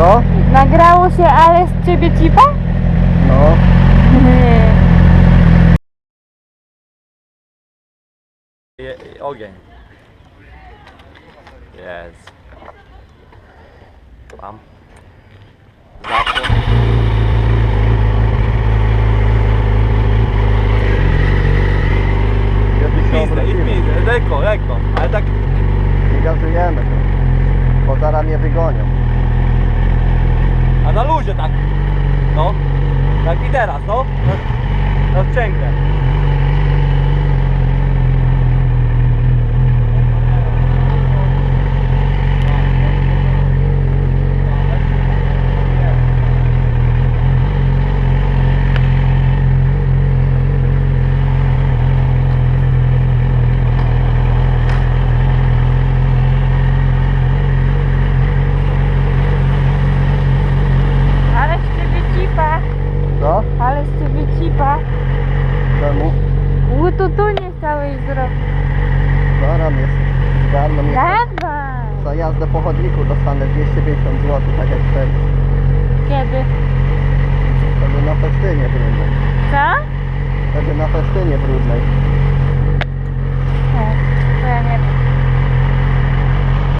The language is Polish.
Co? Nagrało się, ale z ciebie cipa? No. Je, ogień. Jest. Tam. Zapłon. Się Pizdę, idź pizdę, lekko, lekko. Ale tak Nie gazujemy zaraz mnie wygonią. A na luzie tak. No. Tak i teraz, no. Rozciągnę. Ale z ciebie cipa. Co? Ale z ciebie cipa. Czemu? Łututu nie chciałeś zrobić. Mnie. Dawaj. Za jazdę po chodniku dostanę 250 zł, tak jak wtedy. Kiedy? Wtedy na festynie brudnej. Co? Wtedy na festynie brudnej.